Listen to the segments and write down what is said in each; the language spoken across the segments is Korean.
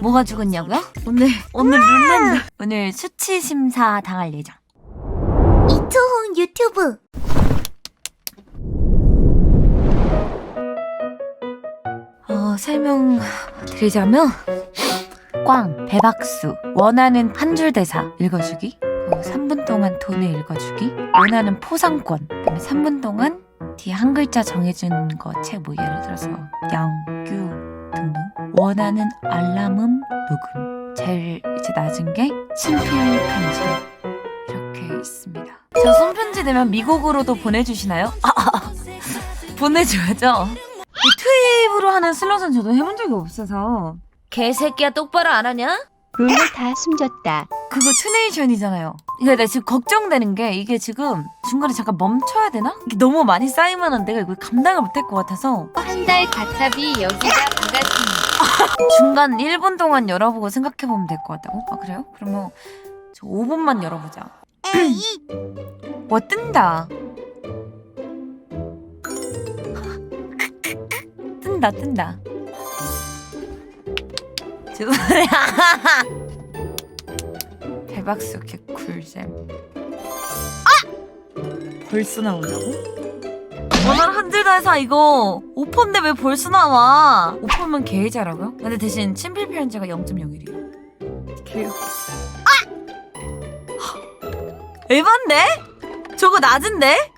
뭐가 죽었냐고요? 오늘 오늘 룰렛 오늘 수치 심사 당할 예정. 이초홍 유튜브 어, 설명 드리자면 꽝, 배박수, 원하는 한 줄 대사 읽어주기, 어, 3분 동안 돈을 읽어주기, 원하는 포상권, 그다음에 3분 동안 뒤에 한 글자 정해준 거 책 뭐 예를 들어서 양규 등등 원하는 알람음 녹음 제일 이제 낮은 게 친필 편지 이렇게 있습니다. 저 손편지 되면 미국으로도 보내주시나요? 아, 보내줘야죠. 이 트입으로 하는 슬롯은 저도 해본 적이 없어서 개새끼야 똑바로 안 하냐? 룰렛 다 숨졌다. 그거 투네이션이잖아요. 이거 나 지금 걱정되는 게 이게 지금 중간에 잠깐 멈춰야 되나? 이게 너무 많이 쌓이면 내가 이걸 감당을 못할 것 같아서 한 달 가차비 여기가 반갑습니다. 중간 1분 동안 열어보고 생각해보면 될 것 같다고? 아 그래요? 그러면 저 5분만 열어보자. 와 뜬다. 뜬다 뜬다. 죄송해요. 대박수 개꿀잼. 아! 벌써 나온다고? 오늘 한줄 다해서 이거 오퍼인데 왜 벌써 나와? 오퍼면 개이자라고요? 근데 대신 친필 편지가 0.01이에요. 개웃. 에반데? 저거 낮은데?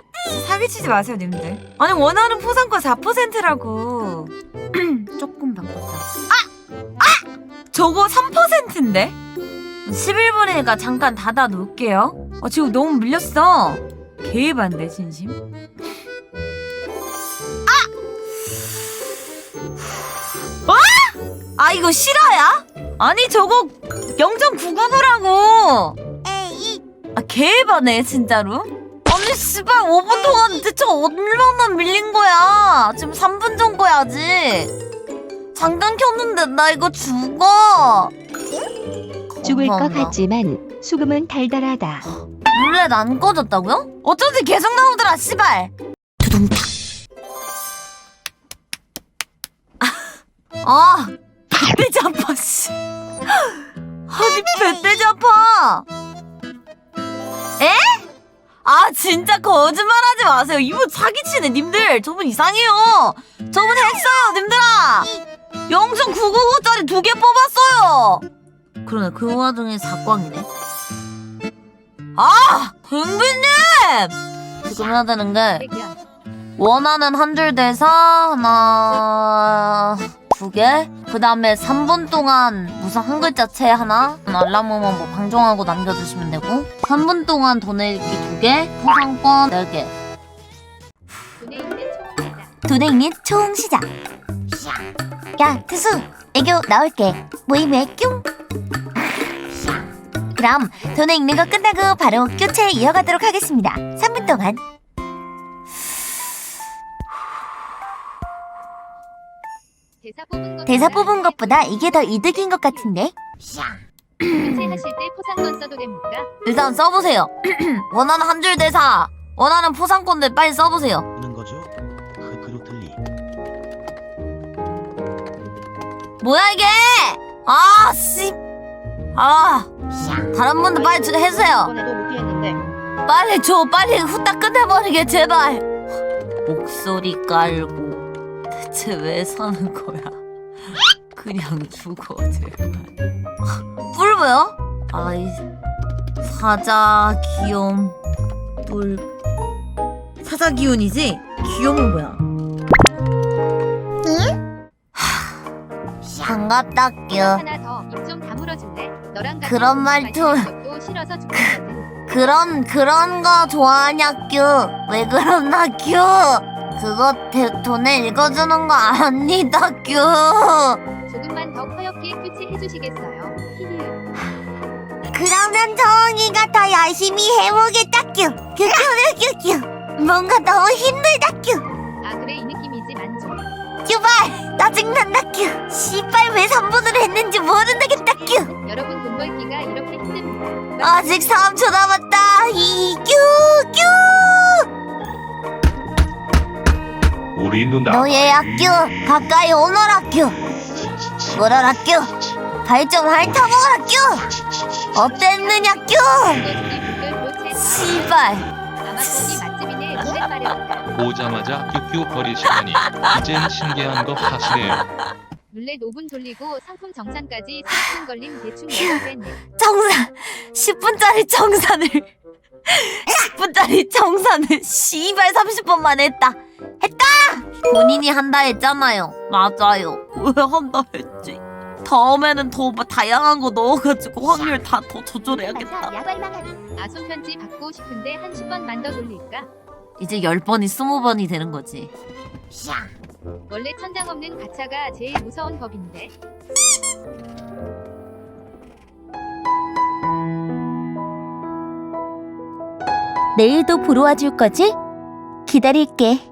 사기치지 마세요, 님들. 아니, 원하는 포상권 4%라고. 조금 바꿨다. 아! 아! 저거 3%인데? 11분이니까 잠깐 닫아 놓을게요. 아, 지금 너무 밀렸어. 개반데, 진심. 아! 아! 아, 이거 실화야? 아니, 저거 0.99라고. 에이 아 개바네 진짜로? 아니 씨발 5분 동안 대체 얼마나 밀린 거야 지금 3분 정도야 아직 잠깐 켰는데 나 이거 죽어. 죽을 것. 같지만 수금은 달달하다. 룰렛 안 꺼졌다고요? 어쩐지 계속 나오더라 씨발. 두둥탁 아 배떼지 아파 씨. 아니 배떼지 아파 에? 아 진짜 거짓말하지 마세요. 이분 사기치네 님들. 저분 이상해요. 저분 했어요 님들아 0.999짜리 두 개 뽑았어요 그러네 그 와중에 사광이네 아! 댕비님! 지금 해야 되는 게 원하는 한 줄 대사 하나 두 개? 그 다음에 3분 동안 무슨 한 글자체 하나 알람음은 뭐 방종하고 남겨주시면 되고 3분 동안 돈 읽기 두 개, 포상권 네 개. 돈에 있는 총 시작 야 투수. 애교 나올게. 모임에 뀨? 그럼 돈에 읽는 거 끝나고 바로 교체 이어가도록 하겠습니다. 3분 동안. 대사 뽑은 것 대사 뽑은 것보다 이게 더 이득인 것 같은데? 교체하실 때 포상권 써도 됩니까? 일단 써보세요. 원하는 한 줄 대사. 원하는 포상권들 빨리 써보세요. 거 뭐야 이게 아 씨. 아 다른 분들 빨리 좀 해주세요 이번에도 못 피했는데 빨리 줘 빨리 후딱 끝내버리게 제발 목소리 깔고 대체 왜 사는 거야 그냥 죽어 제발 뿔 뭐야? 아이 사자 기욤 뿔 사자 기운이지? 기욤은 뭐야? 반갑다 뀨 하나 더 입 좀 다물어줄래? 너랑 같이 그런 말투. 것도 싫어서 죽겠거든. 그런 그런 거 좋아하냐 큐? 왜 그러나 큐? 그거 대, 돈에 읽어주는 거 아니다 큐. 조금만 더 허옇게 교체해주시겠어요? 히히. 그러면 정이가 더 열심히 해보겠다 뀨 큐큐큐큐 뭔가 너무 힘들다 뀨 아 그래 이 느낌이지 만족. 큐발 짜증난다 큐 씨발 왜 3분을 했는지 모른다겠다 큐. 여러분 돈 벌기가 이렇게 힘듭니다. 아직 3초 남았다. 이큐큐 우리 누나. 너의 학교 가까이 오너라 큐. 뭐랄 학교 발좀 핥아보 학교 어땠느냐 교 이것이 채 씨발. 아마존이 맛집이네. 룰렛 마렵다. 오자마자 뀨뀨 거리시다니 이젠 신기한 거 하시네요. 룰렛 5분 돌리고 상품 정산까지 30분 걸림 대충 내가 뺐네 정산! 10분짜리 정산을. 10분짜리 정산을. 씨발 30분 만에 했다. 했다! 본인이 한다 했잖아요. 맞아요. 왜 한다 했지? 다음에는 더뭐 다양한 거 넣어가지고 확률 다 더 조절해야겠다. 아 손 편지 받고 싶은데 한 10번만 더 돌릴까? 이제 10번이 20번이 되는 거지 원래 천장 없는 가차가 제일 무서운 법인데 내일도 보러 와줄 거지? 기다릴게